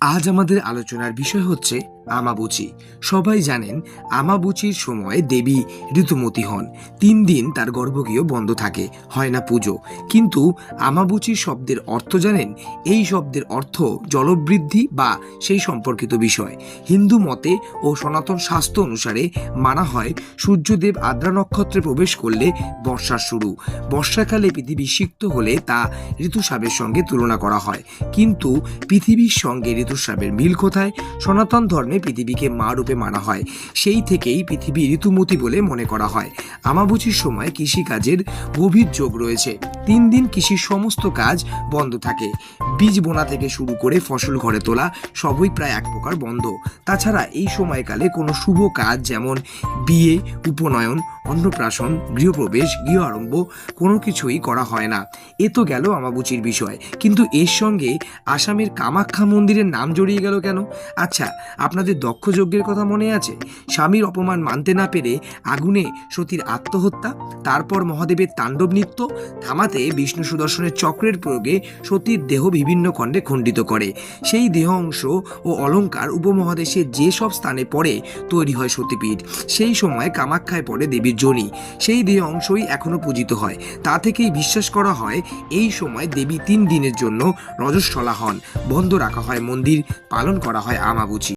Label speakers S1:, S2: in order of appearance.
S1: আজ আমাদের আলোচনার বিষয় হচ্ছে আমাবুচি। সবাই জানেন, আমাবুচির সময় দেবী ঋতুমতী হন। তিন দিন তার গর্ভগৃহ বন্ধ থাকে, হয় না পুজো। কিন্তু আমাবুচি শব্দের অর্থ জানেন? এই শব্দের অর্থ জলবৃদ্ধি বা সেই সম্পর্কিত বিষয়। হিন্দু মতে ও সনাতন শাস্ত্র অনুসারে মানা হয়, সূর্যদেব আদ্রা নক্ষত্রে প্রবেশ করলে বর্ষার শুরু। বর্ষাকালে পৃথিবী সিক্ত হলে তা ঋতুস্রাবের সঙ্গে তুলনা করা হয়। কিন্তু পৃথিবীর সঙ্গে ঋতুস্রাবের মিল কোথায়? সনাতন ধর্মে পৃথিবীকে মা রূপে মানা হয়। সেই থেকেই পৃথিবী ঋতুমতি বলে মনে করা হয়। আমাবুচির সময় কৃষিকাজের গভীর যোগ রয়েছে। তিন দিন কৃষির সমস্ত কাজ বন্ধ থাকে। বীজ বোনা থেকে শুরু করে ফসল ঘরে তোলা সবই প্রায় এক প্রকার বন্ধ। তাছাড়া এই সময়কালে কোনো শুভ কাজ যেমন বিয়ে, উপনয়ন, অন্নপ্রাশন, গৃহপ্রবেশ, গৃহ আরম্ভ কোনো কিছুই করা হয় না। এ তো গেল আমাবুচির বিষয়। কিন্তু এর সঙ্গে আসামের কামাখ্যা মন্দিরের নাম জড়িয়ে গেল কেন? আচ্ছা আপনাদের দক্ষ যজ্ঞের কথা মনে আছে? স্বামীর অপমান মানতে না পেরে আগুনে সতীর আত্মহত্যা, তারপর মহাদেবের তাণ্ডব নৃত্য, থামাতে বিষ্ণু সুদর্শনের চক্রের প্রয়োগে সতীর দেহ বিভিন্ন খণ্ডে খণ্ডিত করে। সেই দেহ অংশ ও অলঙ্কার উপমহাদেশের যে সব স্থানে পড়ে, তৈরি হয় সতীপীঠ। সেই সময় কামাখ্যায় পড়ে দেবীর জনি। সেই দেহ অংশই এখনও পূজিত হয়। তা থেকেই বিশ্বাস করা হয়, এই সময় দেবী তিন দিনের জন্য রজস্বলা হন। বন্ধ রাখা হয় মন্দির, পালন করা হয় আমাবুচি।